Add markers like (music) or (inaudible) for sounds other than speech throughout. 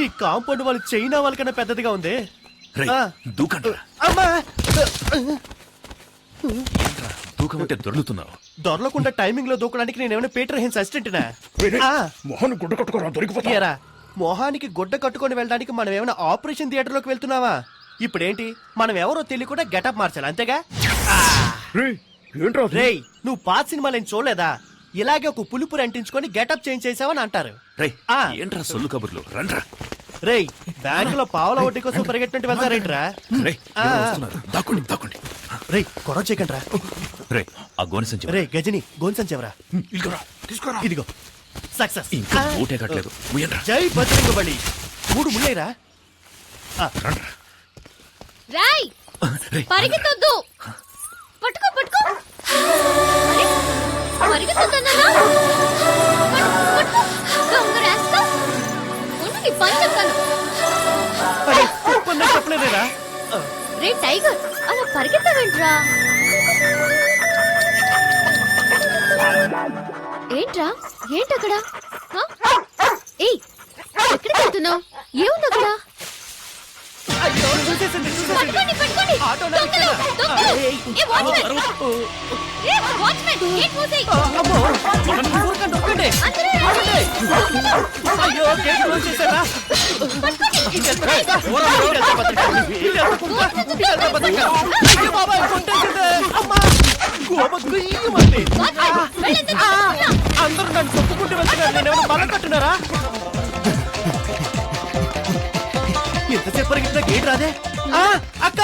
ఈ కాంపౌండ్ వాళ్ళు చైనా వాళ్ళకన్నా పెద్దదిగా ఉంది. రేయ్, ఆ. అమ్మా! దూకమంటే దొర్లుతున్నావు. దొరలకుండా టైమింగ్లో దూకడానికి నేను ఏమైనా పీటర్ హిన్స్ అసిస్టెంట్నా? మొహన్ గుడ్డ కట్టుకోరా దొరికిపోతా. ఏరా మొహానికి గుడ్డ కట్టుకొని వెళ్ళడానికి మనం ఏమైనా ఆపరేషన్ థియేటర్లోకి వెళ్తున్నావా? ఇప్పుడేంటి మనం ఎవరో తెలియకుండా గెటప్ మార్చాలి అంతేగా? రేయ్, ఏంట్రా అది? రేయ్ నువ్వు పాత సినిమాలు ఏం చూడలేదా? ఇలాగే ఒక పులుపురు అంటించుకొని గెటప్ చేంజ్ చేసావని అంటారు. రేయ్ ఆ. ఏంట్రా సొల్లు కబుర్లు? రండ్రా. రేయ్ బ్యాంక్లో పావుల వడ్డీ కోసం పరిగెట్టినట్టు వెళ్తారేంట్రా? రేయ్ ఎవరో వస్తున్నారు? దాక్కోండి దాక్కోండి. రేయ్ గొడవ చేయకండి రా రేయ్ ఆ గోని సంచి రే గజని గోన్సం చెవరా ఇదిగోరా, తీసుకోరా. ఇదిగో సక్సెస్. ఇంకా ఊటే కట్టలేదు. ముయ్యండ్రా. జై బజరంగ బలి. మూడు ముళ్ళేరా రండ్రా. రాయ్ రేయ్ పరిగెత్తొద్దు. పట్టుకో పట్టుకో. ఉండు, నీ పని చెప్తాను. చెప్పలేదేరా? రే టైగర్ అలా పరిగెత్తవేంట్రా? ఏంట్రా? ఏంటక్కడ? ఏయ్ ఎక్కడికి వెళ్తున్నావు? ఏముంది అక్కడ అయ్యో చూసేసింది చూసేసింది పట్టుకోండి పట్టుకోండి. ఆటోలో దొంగలు? దొంగలు. ఏ వాచ్మెన్. ఏ వాచ్మెన్ గేట్ మూసేయ్. అమ్మో ఊరకండి ఊరకండి రండి. అయ్యో గేట్? ఇదెంత పత్రిక? అయ్యో బాబాయ్ కొట్టేసింది అమ్మా గోమ గుయ్యమంది పరిగెత్తినా గేట్ రాదే? ఆ, అక్క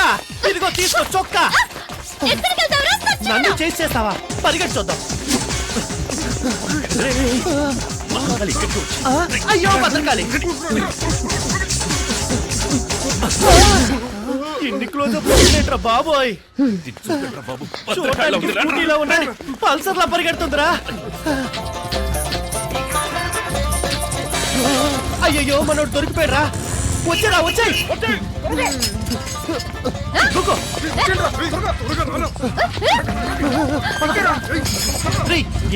ఇదిగో తీసుకో చొక్కా. ఎక్కడికి వెళ్తావురా నన్ను చేసి చేస్తావా? పరిగెట్టి చూద్దాం ఆ, అయ్యో భద్రకాళి. ఇన్ని క్లోజ్ అప్ బాబోయ్? చూడటానికి. స్కూటీలో ఉన్నాయి పల్సర్ లా పరిగెడుతుందిరా. అయ్యయ్యో మనోడు దొరికిపోయారా వచ్చారా వచ్చాయి.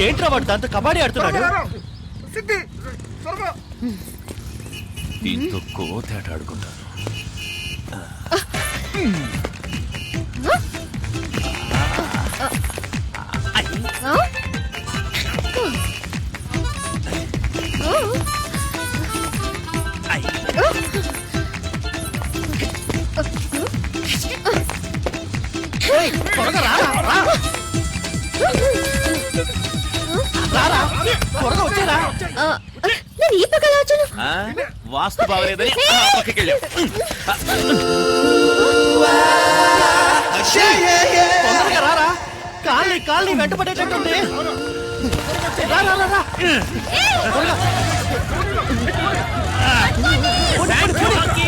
ఏంట్రా వాడు దాంతో కబడ్డీ ఆడుతున్నాడు? దీంతో కోతేట ఆడుకుంటాను. త్వరగా రా. రారా త్వరగా వచ్చారా ఆ, నేను ఈ పక్కన వచ్చాను? ఆ? వాస్తు బాగలేదని ఆ పక్కకి తొందరగా రారా కాళ్ళని కాళ్ళని వెంట పడేటట్టుంది రా రా రా రా. త్వరగా. పోనీ, పోనీ, పోనీ.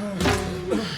Oh, my God.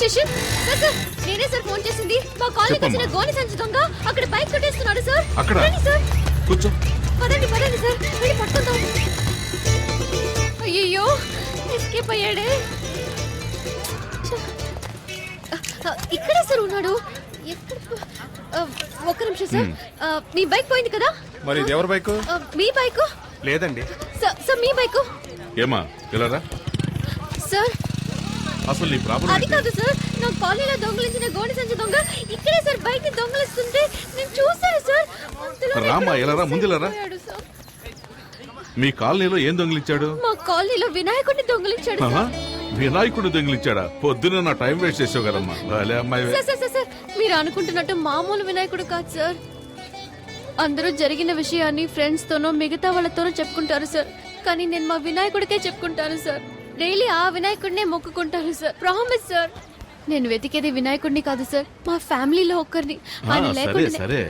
Police station? Sir sir నేనే సార్ ఫోన్ చేసింది. మా కాలనీకి వచ్చిన గోని సంచి దొంగ అక్కడ బైక్ కొట్టేస్తున్నాడు సార్. అక్కడ? సార్. కూర్చో. పదండి పదండి సార్. వెళ్ళి పట్టుకుందాం. అయ్యయ్యో ఎస్కేప్ అయ్యాడే. ఇక్కడే సార్ ఉన్నాడు. ఒక్క నిమిషం సార్. మీ బైక్ పోయింది కదా? మరి ఇది ఎవరి బైక్? మీ బైక్? లేదండి. సార్ సార్ మీ బైక్? ఏమా ఇలా సార్ అసలు నీ ప్రాబ్లం అది కాదు సార్ నా కాలనీలో దొంగలించిన గోడి సంచి దొంగ ఇక్కడే సార్ బైక్ని దొంగలిస్తుంటే నేను చూశాను సార్ ఇక్కడ ఇలా రా, ముందు ఇలా రా. పోయాడు సార్. మీ కాలనీలో ఏం దొంగిలించాడు? మా కాలనీలో వినాయకుడిని దొంగలించాడు ఆహా, సార్. వినాయకుడు దొంగిలించాడా? పొద్దున నా టైం వేస్ట్ చేసావు కదమ్మా. భలే అమ్మాయి. సార్ సార్ సార్, సార్ మీరు అనుకుంటున్నట్టు మామూలు వినాయకుడు కాదు సార్. అందరూ జరిగిన విషయాన్ని ఫ్రెండ్స్ తోనో మిగతా వాళ్ళతోనో చెప్పుకుంటారు సార్. కానీ నేను మా వినాయకుడికే చెప్పుకుంటాను సార్. డైలీ ఆ వినాయకుడినే మొక్కుకుంటాను సార్ ప్రామిస్ సార్ నేను వెతికేది వినాయకుడిని కాదు సార్ మా ఫ్యామిలీలో ఒక్కరిని. ఆయన సరే లేకుండా సరే.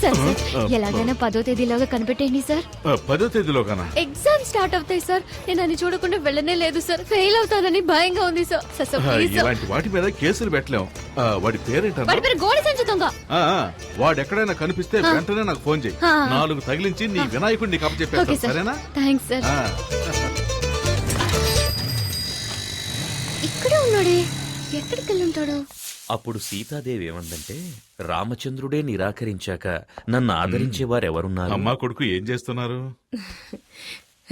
సార్ సార్ ఎలాగైనా పదో తేదీలోగా కనిపెట్టేయండి సార్ ఆ, పదో తేదీలో ఎగ్జామ్ స్టార్ట్ అవుతాయి సార్ నేను అది చూడకుండా వెళ్ళనే లేదు సార్ ఫెయిల్ అవుతానని భయంగా ఉంది సార్ సార్ సార్ ఆ, ప్లీజ్ సార్ ఇలాంటి వాటి మీద కేసులు పెట్టలేం. ఆ, వాడి పేరేంటన్నా? వాడి పేరు గోడ సంచి దొంగ. ఆ, ఆ, వాడు ఎక్కడైనా కనిపిస్తే వెంటనే నాకు ఫోన్ చేయి. ఆ. నాలుగు తగిలించి నీ వినాయకుడిని ఓకే కప్పచెప్పేస్తాను సార్ సరేనా? థ్యాంక్స్ సార్ ఆ, ఉన్నాడే? ఎక్కడికి వెళ్ళి ఉంటాడు అప్పుడు సీతాదేవి ఏమందంటే రామచంద్రుడే నిరాకరించాక నన్ను ఆదరించే వారెవరున్నారు అమ్మా కొడుకు ఏం చేస్తున్నారు? (laughs)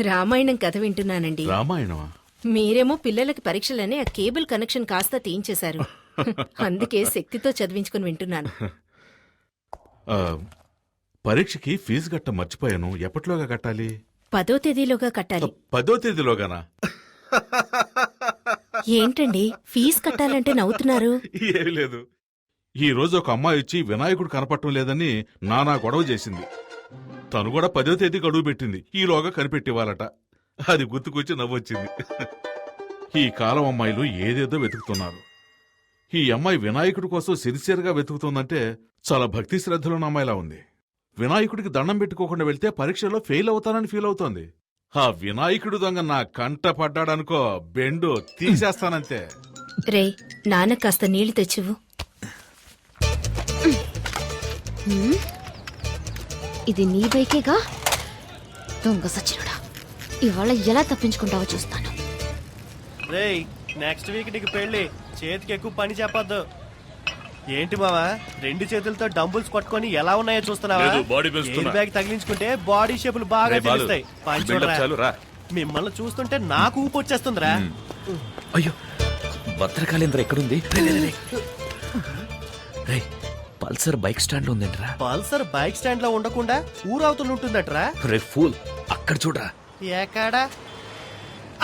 రామాయణం కథ వింటున్నానండి. రామాయణమా? మీరేమో పిల్లలకి పరీక్షలని ఆ కేబుల్ కనెక్షన్ కాస్త తీయించేశారు. (laughs) అందుకే శక్తితో చదివించుకుని వింటున్నాను. ఆ, పరీక్షకి ఫీజు కట్ట మర్చిపోయాను. ఎప్పటిలోగా కట్టాలి? పదో తేదీలోగా కట్టాలి. పదో తేదీలోగానా? (laughs) ఏంటండి? ఫీజు కట్టాలంటే నవ్వుతున్నారు. ఏమీ లేదు. ఈ రోజు ఒక అమ్మాయి వచ్చి వినాయకుడు కనపడటం లేదని నానా గొడవ చేసింది. తను కూడా పదో తేదీ గడువు పెట్టింది. ఈలోగా కనిపెట్టివ్వాలట అది గుర్తుకొచ్చి నవ్వొచ్చింది. ఈ కాలం అమ్మాయిలు ఏదేదో వెతుకుతున్నారు. ఈ అమ్మాయి వినాయకుడి కోసం సిన్సియర్గా వెతుకుతుందంటే చాలా భక్తి శ్రద్ధలున్న అమ్మాయిలా ఉంది. వినాయకుడికి దండం పెట్టుకోకుండా వెళ్తే పరీక్షలో ఫెయిల్ అవుతానని ఫీల్ అవుతోంది. ఆ వినాయకుడు దొంగ నా కంట పడ్డాడనుకో బెండు తీసేస్తానంతే. రే నాన్న కాస్త నీళ్ళు తెచ్చివు ఇది నీ బైకేగా? దొంగ సచ్చినుడా ఇవాళ ఎలా తప్పించుకుంటావో చూస్తాను. రేయ్ నెక్స్ట్ వీక్ నీకు పెళ్ళి చేతికి ఎక్కువ పని చెప్పొద్దు. ఏంటి మావా రెండు చేతులతో డంబుల్స్ కొట్టుకొని ఎలా ఉన్నాయో చూస్తున్నావా? లేదు, body పెంచుతున్నా. ఎయిర్ బ్యాగ్ తగిలించుకుంటే బాడీ షేపులు బాగా బాలు, తెలుస్తాయి. చాలు, రా. మిమ్మల్ని చూస్తుంటే నాకు ఊపు వచ్చేస్తుందిరా. అయ్యో భద్రకాళేంద్ర ఎక్కడుంది? రే, రే, రే, రే. రే పల్సర్ బైక్ స్టాండ్ ఉందంటరా. పల్సర్ బైక్ స్టాండ్లో ఉండకుండా ఊరవతలు ఉంటుందట్రా? రే ఫూల్ అక్కడ చూడరా. ఎక్కడా?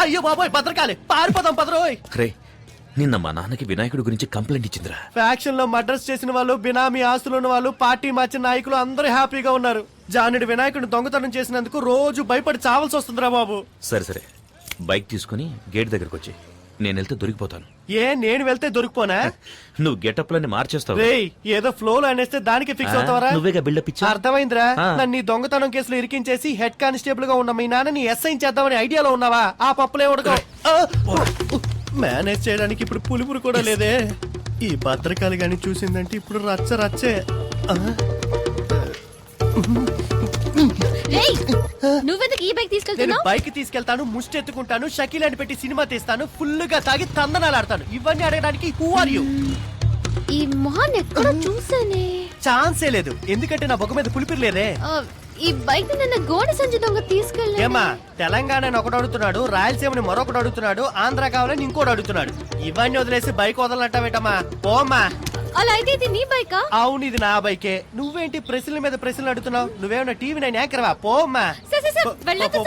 అయ్యో బాబోయ్ భద్రకాలి పారిపోదాం పదరోయ్. రే నిన్న మా నాన్నకి వినాయకుడి గురించి కంప్లైంట్ ఇచ్చిందిరా. ఫ్యాక్షన్లో మర్డర్స్ చేసిన వాళ్ళు బినామీ ఆస్తులు ఉన్న వాళ్ళు పార్టీ మార్చిన నాయకులు అందరూ హ్యాపీగా ఉన్నారు. జానుడి వినాయకుడిని దొంగతనం చేసినందుకు రోజు భయపడి చావాల్సి వస్తుందిరా బాబు. సరే సరే. బైక్ తీసుకుని గేట్ దగ్గరకు వచ్చి నేను వెళ్తే దొరికిపోతాను. ఏ నేను వెళ్తే దొరికిపోనా? నువ్వు గెటప్ లని మార్చేస్తావు రేయ్ ఏదో ఫ్లో లో అనేస్తే దానికి ఫిక్స్ ఆ, అవుతావరా? నువ్వేగా build-up ఇచ్చావు. అర్థమైందిరా. ఆ. నన్ను ఈ దొంగతనం కేసులో ఇరికించేసి హెడ్ కానిస్టేబుల్గా ఉన్న మీ నాన్నని ఎస్ఐ చేద్దామని ఐడియాలో ఉన్నావా? ఆ పప్పులే ఉడకవు. మేనేజ్ చేయడానికి ఇప్పుడు పులుపురు కూడా లేదే. ఈ భద్రకాలి గాని చూసిందంటే ఇప్పుడు రచ్చ రచ్చే. నువ్వెందుకు ఈ బైక్ నేను తీసుకెళ్తున్నావు? బైక్ తీసుకెళ్తాను ముష్టి ఎత్తుకుంటాను షకీల్ అని పెట్టి సినిమా తీస్తాను ఫుల్గా తాగి తందనాలు ఆడతాను. ఇవన్నీ అడగడానికి హూ ఆర్ యూ ఈ మొహాన్ని ఎక్కడో చూసానే ఛాన్సే లేదు. ఎందుకంటే నా బొగ్గ మీద పులిపిరి లేదే. ఈ బైక్ నిన్న గోడ సంచి దొంగ తీసుకెళ్ళి ఏమా తెలంగాణ ఒకడు అడుగుతున్నాడు రాయలసీమని మరొకడు అడుగుతున్నాడు ఆంధ్ర కావాలని ఇంకోటి అడుగుతున్నాడు. ఇవన్నీ వదిలేసి బైక్ వదలనంటావేటమ్మా పోమ్మా. అలా అయితే ఇది నీ బైకా? అవును ఇది నా బైకే. నువ్వేంటి ప్రశ్నల మీద ప్రశ్నలు అడుగుతున్నావు? నువ్వేమన్నా టీవీ నైన్ యాంకర్వా పోమ్మా.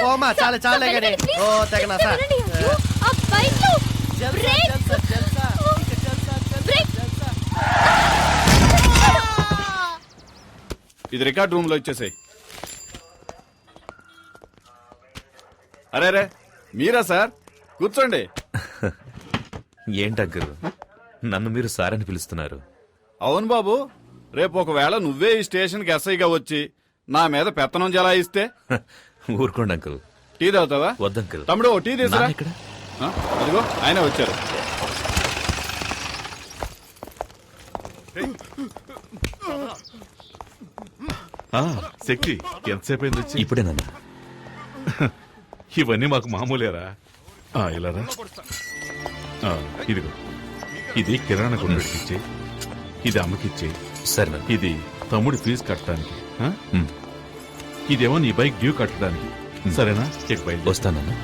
పోమ్మా చాలా చాలా కానీ. ఓ. తెగనా సార్. ఇది రికార్డ్ రూమ్లో ఇచ్చేసాయి. అరే రే మీరా సార్? కూర్చోండి. ఏంటగ్గరు నన్ను మీరు సార్ అని పిలుస్తున్నారు. అవును బాబు రేపు ఒకవేళ నువ్వే ఈ స్టేషన్కి ఎస్ఐగా వచ్చి నా మీద పెత్తనం జలాయిస్తే? (laughs) ఊరుకోండి అంకుల్. టీ తాగుతావా? వద్దంకుల్ తమ్ముడు ఓ టీ తీసురా. నాన్న ఇక్కడ ఆ, అదిగో ఆయన వచ్చారు. ఆ, శక్తి ఎంతసేపు అయింది వచ్చి? ఇప్పుడే నాన్న. ఇవన్నీ మాకు మామూలేరా? ఆ, ఇలారా ఆ, ఇదిగో. ఇది కిరాణా ఇచ్చే ఇది అమ్మకిచ్చే సరే ఇది తమ్ముడి ఫీజు కట్టడానికి ఆ? ఉమ్, ఇదేమో నీ బైక్ డ్యూ కట్టడానికి. సరేనా? చెక్ బయలు వస్తానన్నా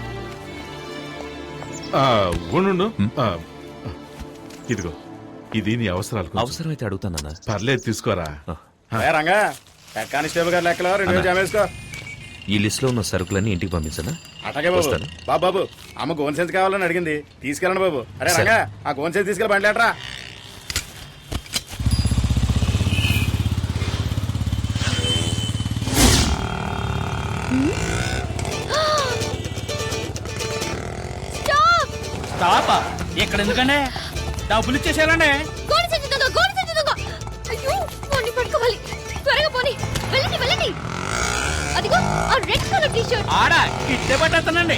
ఆ, ఉండు ఆ, ఇదిగో. ఇది నీ అవసరాలకు అవసరమైతే అడుగుతానన్నా పర్లేదు తీసుకోరా. ఏ రంగా? హెడ్ కానిస్టేబుల్ గారు లెక్కలో? రెండు వేలు వేసుకో ఈ లిస్ట్లో ఉన్న సరుకులన్నీ ఇంటికి పంపించనా? అటకే బాబు. వస్తాను. బాబు బాబు అమ్మ గోన్ సెన్స్ కావాలని అడిగింది. తీసుకెళ్ళండి బాబు. అరే సరే. రంగా ఆ గోన్ సెన్స్ తీసుకెళ్ళి బండి లేటరా? స్టాప్! ఇక్కడ ఎందుకండి? డబ్బులు ఇచ్చేసారండి గోడి సంచి దొంగ గోడి సంచి దొంగ అయ్యో పట్టుకోవాలి. ఆడ ఇట్టే పట్టేస్తానండి.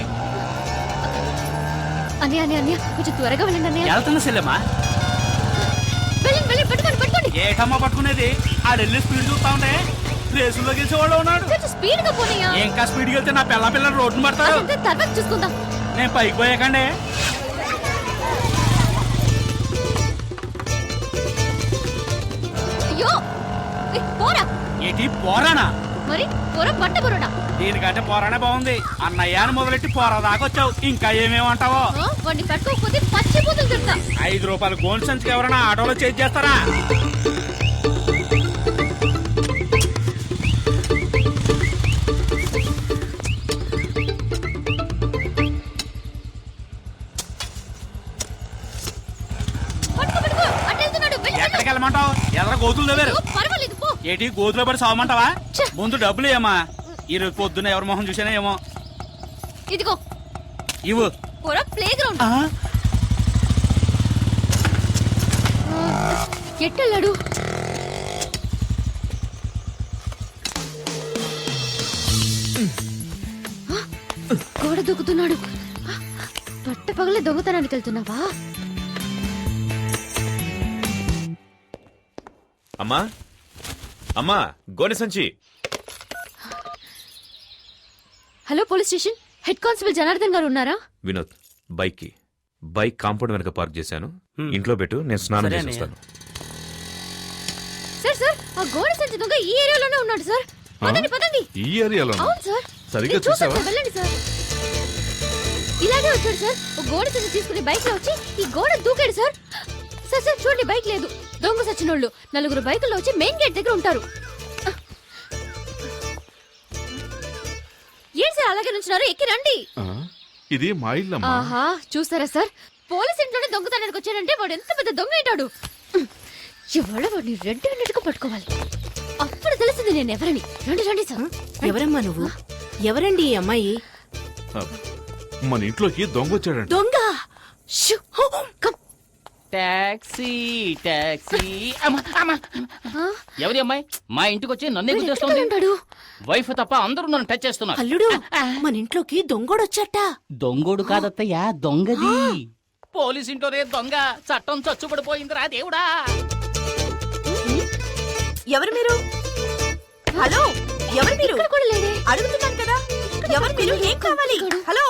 అన్నయ్య అన్నయ్య అన్నయ్య కొంచెం త్వరగా వెళ్ళండి అన్నయ్య. వెళ్తున్నా సెల్లమ్మా. వెళ్ళండి వెళ్ళండి పట్టుకోండి పట్టుకోండి. ఏటమ్మా పట్టుకునేది? ఆడెళ్ళి స్పీడ్ చూస్తా ఉంటే రేసులో గెలిచేవాడు ఉన్నాడు. కొంచెం స్పీడ్గా పోనీయా ఇంకా వెళ్తే నా పిల్ల పిల్లలు రోడ్డును పడతాడు అదంతా తర్వాత చూసుకుందాం. నేను పైకి పోయాకండి. అయ్యో ఏయ్, పోరా. ఏంటి పోరానా? మరి పోరా పట్ట పోరాడా దీనికంటే పోరానే బాగుంది. అన్నయ్యాన్ని మొదలెట్టి పోరా దాకొచ్చావు ఇంకా ఏమేమంటావో? వాడిని పట్టుకోకపోతే పచ్చి బూతులు తిడతా ఐదు రూపాయల గోల్డ్ సంచికి ఎవరైనా ఆటోలో చేసి చేస్తారా. ఎక్కడికి వెళ్ళమంటావు? ఎదర గోతులు పర్వాలేదు పో. ఏంటి గోతులో పడి సావమంటావా. ముందు డబ్బులు ఏమా ఈరోజు పొద్దున్న ఎవరి మొహం చూసానా ఏమో. ఇదిగో. ఇవ్వు. పోరా ప్లే గ్రౌండ్ ఎట్టెళ్ళాడు? ఆ, గోడ దూకుతున్నాడు పట్ట పగలే దొంగతనానికి వెళ్తున్నావా? అమ్మా. అమ్మా గోనె సంచి. Hello police station? Head constable Janardhan గారు ఉన్నారా? వినోద్ బైక్కి బైక్ కాంపౌండ్ వెనక పార్క్ చేశాను. ఇంట్లో పెట్టు నేను స్నానం చేసి వస్తాను సార్ సార్ ఆ గోడ సంచి దొంగ ఈ ఏరియాలోనే ఉన్నాడు సార్. పదండి పదండి. ఈ ఏరియాలో అవును సార్. సరిగ్గా చూసావా? సార్, వెళ్ళండి సార్. ఇలాగే వచ్చాడు సార్. ఒక గోడ సంచి తీసుకుని బైక్లో వచ్చి ఈ గోడ దూకాడు సార్. సార్ సార్ చూడండి బైక్ లేదు. దొంగ సచ్చినోళ్ళు నలుగురు బైకుల్లో వచ్చి మెయిన్ గేట్ దగ్గర ఉంటారు. అలాగే నుంచున్నారు. ఎక్కి రండి. ఇది మా ఇల్లమ్మా. ఆహా చూస్తారా సార్? పోలీస్ ఇంట్లోనే దొంగతనానికి వచ్చాడంటే వాడు ఎంత పెద్ద దొంగ ఏంటాడు ఇవాళ వాడిని రెడ్ హ్యాండెడ్గా పట్టుకోవాలి. అప్పుడు తెలిసింది నేను ఎవరని. రండి రండి సార్. ఎవరమ్మా నువ్వు? ఎవరండి ఈ అమ్మాయి? మన ఇంట్లోకి దొంగ వచ్చాడంట. దొంగ? షూ! కమ్. Taxi taxi. అమ్మా, అమ్మా. ఆ, ఎవరి అమ్మాయి? మా ఇంటికి వచ్చి నన్నే గుర్తొస్తుంది ఉంటాడు వైఫ్ తప్ప అందరూ నన్ను టచ్ చేస్తున్నారు. అల్లుడు మన ఇంట్లోకి దొంగోడొచ్చట. దొంగోడు కాదత్తయ్యా దొంగది. పోలీస్ ఇంట్లోనే దొంగ చట్టం చచ్చుబడిపోయిందిరా దేవుడా. ఎవరు మీరు? హలో ఎవరు మీరు? అడుగుతున్నాను కదా. ఎవరు మీరు? ఏం కావాలి? హలో.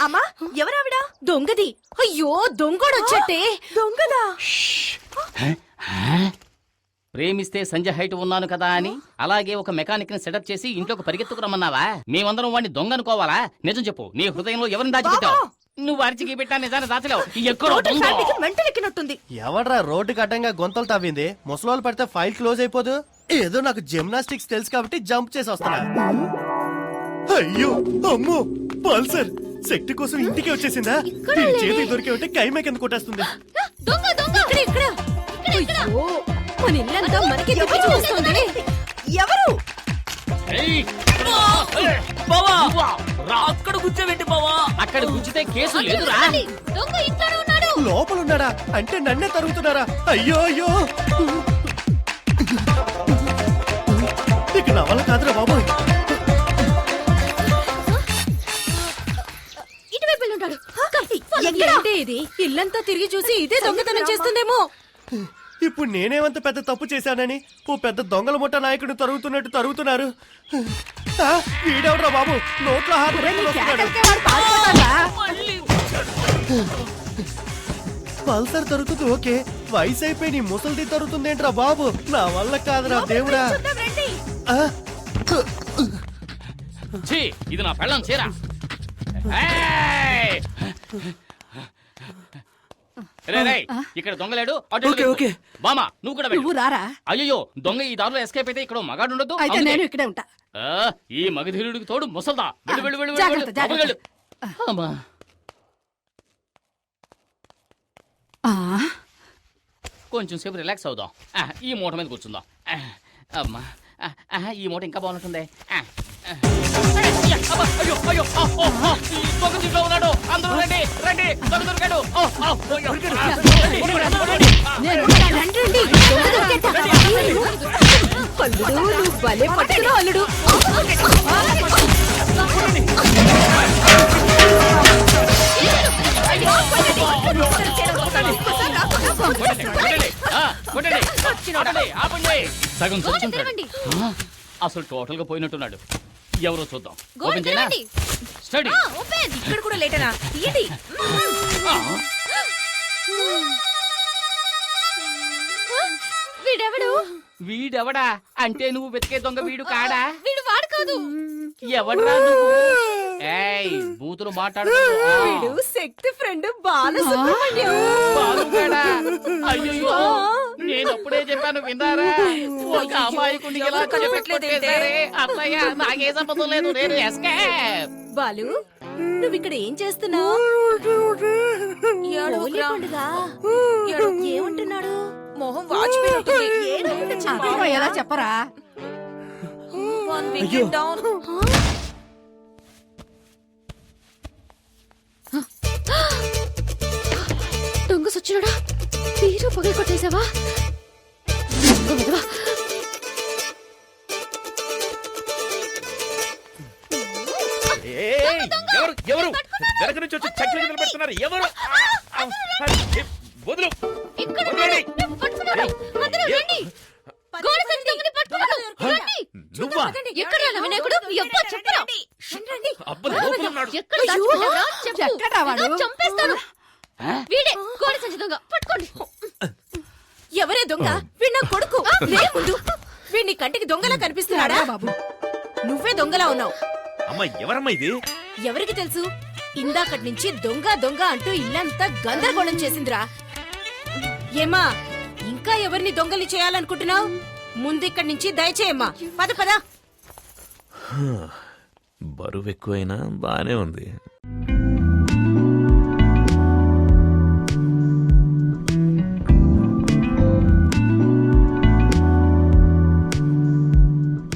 అమ్మా ఎవరావిడ? దొంగది. అయ్యో దొంగోడొచ్చటే. దొంగదా? ప్రేమిస్తే సంజయ్ హైట్ ఉన్నాను కదా అని? అలాగే ఒక మెకానిక్ని సెటప్ చేసి ఇంట్లోకి పరిగెత్తుకురమ్మన్నావా? మేమందరం వాడిని దొంగ అనుకోవాలా? నిజం చెప్పు నీ హృదయంలో ఎవరిని దాచిపెట్టావు నువ్వు అరిచికి పెట్టా నిజాన్ని దాచలేవు. ఎక్కడో దొంగ. మెంటల్ ఎక్కినట్టుంది ఎవడ్రా రోడ్డుకి అడ్డంగా గొంతలు తవ్వింది? ముసలోళ్ళు పడితే ఫైల్ క్లోజ్ అయిపోదు? ఏదో నాకు జిమ్నాస్టిక్స్ తెలుసు కాబట్టి జంప్ చేసి వస్తున్నా. అయ్యో అమ్మో పల్సర్! శక్తి కోసం ఇంటికి వచ్చేసిందా? చేతికి దొరికి ఉంటే కైమే కింద కొట్టేస్తుంది. ఆ, దొంగ దొంగ! ఇక్కడ ఇక్కడ ఇక్కడ ఇక్కడ! ఓ మన ఇల్లంతా మనకి? చూస్తుంది. ఎవరు? ఏయ్! బావా! రా, అక్కడ కూర్చోబెట్టి బావా! అక్కడ కూర్చుతే కేసు లేదురా. దొంగ ఇంట్లోనే ఉన్నాడు. లోపల ఉన్నాడా అంటే నన్నే తరుగుతున్నారా? అయ్యో అయ్యో! ఇక నా వల్ల కాదురా బాబు ఇటువైపు వెళ్ళి ఉంటాడు. ఇది? ఇల్లంతా తిరిగి చూసి ఇదే దొంగతనం చేస్తుందేమో. ఇప్పుడు నేనేమంత పెద్ద తప్పు చేశానని ఓ పెద్ద దొంగల ముఠ నాయకుడు తరుగుతున్నట్టు తరుగుతున్నారు. ఆ, వీడెవడ్రా బాబు? నోట్లో హార్ట్ పల్సర్ తరుగుతుంది ఓకే. వయసు అయిపోయి నీ ముసలిది తరుగుతుందేంట్రా బాబు? నా వల్ల కాదురా దేవుడా. ఆ, ఛీ, ఇది నా పెళ్ళం చీర. ఏయ్! రే, రే, ఇక్కడ దొంగలేడు అటు ఓకే, వెళ్ళు. ఓకే. బామా నువ్వు కూడా వెళ్ళు. నువ్వు రారా? అయ్యో దొంగ ఈ దారిలో ఎస్కేప్ అయితే ఇక్కడ మగాడు ఉండదు అయితే నేను ఇక్కడే ఉంటా. ఈ మగధీరుడికి తోడు ముసల్దా. వెళ్ళు వెళ్ళు వెళ్ళు జాగ్రత్త, వెళ్ళు. జాగ్రత్త. వెళ్ళు. అమ్మా ఆ, కొంచెం సేపు రిలాక్స్ అవుదాం. ఆ, ఈ మూట మీద కూర్చుందాం. ఆ, అమ్మా. ఈ మూట ఇంకా బాగుంటుంది. అయ్య, అయ్యో అయ్యో ఆ, ఓ, ఆ, ఈ దొంగ దీంట్లో ఉన్నాడు. అందరూ రండి రండి దొంగ దొరికాడు. అల్లుడు. కొట్టండి, కొట్టండి. కొట్టండి. సగం చచ్చుంటాడు. అసలు టోటల్గా పోయినట్టున్నాడు. ఎవరో చూద్దాం. గోడ ఓపెన్ చేయనా? తెరవండి. స్టడీ. ఆ, ఓపెన్. ఇక్కడ కూడా లేటనా? తీయండి వీడెవడు? వీడెవడా? అంటే నువ్వు వెతికే దొంగ వీడు కాడా? వీడు వాడు కాదు. ఎవడ్రా నువ్వు? ఏయ్ బూతులు మాట్లాడు వీడు శక్తి ఫ్రెండ్ బాలసుబ్రహ్మణ్యం. బాలుగాడా? అయ్యయ్యో. నేను అప్పుడే చెప్పాను విన్నారా ఒక అమాయకుడిని? అత్తయ్య నాకే సంబంధం లేదు నేను ఎస్కేప్. బాలు నువ్వు ఇక్కడ ఏం చేస్తున్నావు? ఏమంటున్నాడు? మొహం వాచిపోయినట్టుంది ఎలా చెప్పరా? డౌన్ దొంగ సచ్చినడా? పగలు కొట్టేశావా ఎవరు ఎవరు? వెనక నుంచి వచ్చి చక్కెర పెడుతున్నారు. ఎవరు? నా కొడుకు. లే ముందు. వీడిని కంటికి దొంగలా కనిపిస్తున్నాడా? బాబు. నువ్వే దొంగలా ఉన్నావు. అమ్మ ఎవరమ్మా ఇది? ఎవరికి తెలుసు? ఇందాకటి నుంచి దొంగ దొంగ అంటూ ఇల్లంతా గందరగోళం చేసిందిరా. ఏమా ఇంకా ఎవరిని దొంగలి చేయాలనుకుంటున్నావు? ముందు ఇక్కడి నుంచి దయచేయమ్మా. పద పద. బరువు ఎక్కువైనా బానే ఉంది.